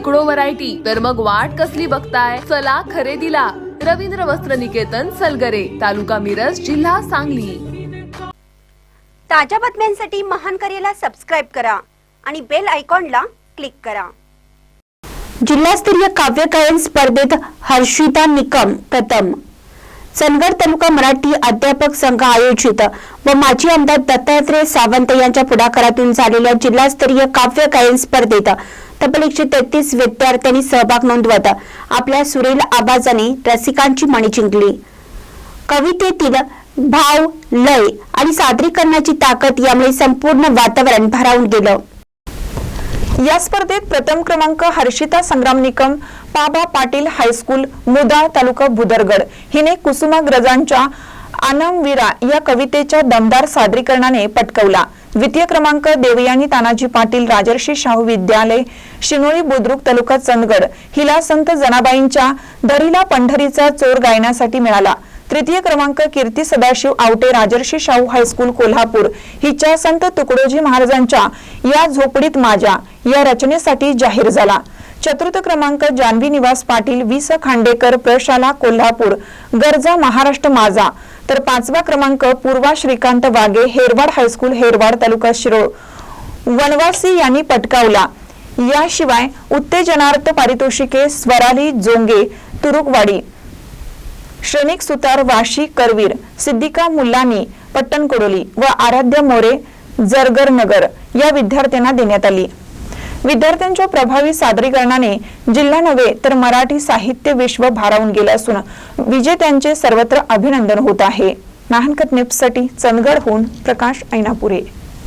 शेकडो व्हरायटी तर मग वाट कसली बघताय? चला खरेदीला. रवींद्र वस्त्र निकेतन सलगरे तालुका मिरज जिल्हा सांगली. ताज्या बातम्यांसाठी महान करेला सबस्क्राईब करा आणि बेल आयकॉनला क्लिक करा. जिल्हास्तरीय काव्य गायन स्पर्धेत हर्षिता निकम प्रथम. चंदगड तालुका मराठी अध्यापक संघ आयोजित व माजी आमदार दत्तात्रय सावंत यांच्या पुढाकारातून झालेल्या जिल्हास्तरीय काव्य गायन स्पर्धेत तब्बल एकशे तेहतीस विद्यार्थ्यांनी सहभाग नोंदवत आपल्या सुरेल आवाजाने रसिकांची मणी जिंकली. कवितेतील भाव लय आणि सादरीकरणाची ताकद यामुळे संपूर्ण वातावरण भरावून गेलं. या स्पर्धेत प्रथम क्रमांक हर्षिता संग्राम निकम पाबा पाटील हायस्कूल मुदा तालुका भुदरगड हिने कुसुमाग्रजांच्या आनमवीरा या कवितेच्या दमदार सादरीकरणाने पटकवला. द्वितीय क्रमांक देवयानी तानाजी पाटील राजर्षी शाहू विद्यालय शिनोळी बुद्रुक तालुका चंदगड हिला संत जनाबाईंच्या दरीला पंढरीचा चोर गायनासाठी मिळाला. तृतीय क्रमांक कीर्ती सदाशिव आवटे राजर्षी शाहू हायस्कूल कोल्हापूर हिच्या संत तुकडोजी महाराजांच्या या झोपडीत माझ्या या रचनेसाठी जाहीर झाला. चतुर्थ क्रमांक जानवी निवास पाटील वि स खांडेकर प्रशाला कोल्हापूर गरजा महाराष्ट्र माझा. तर पाचवा क्रमांक पूर्वा श्रीकांत वागे हेरवाड हायस्कूल हेरवाड तालुका शिरोळ. वनवासी यांनी पटकावला. याशिवाय उत्तेजनार्थ पारितोषिके स्वराली जोंगे तुरुकवाडी श्रेणिक सुतार वाशी करवीर सिद्धिका मुल्लानी पट्टणकोडोली व आराध्य मोरे जरगर नगर या विद्यार्थ्यांना देण्यात आली. विद्यार्थ्यांच्या प्रभावी सादरीकरणाने जिल्हा नव्हे तर मराठी साहित्य विश्व भारावून गेले असून विजेत्यांचे सर्वत्र अभिनंदन होत आहे. नाहनकत निप्ससाठी चंदगडहून प्रकाश ऐनापुरे.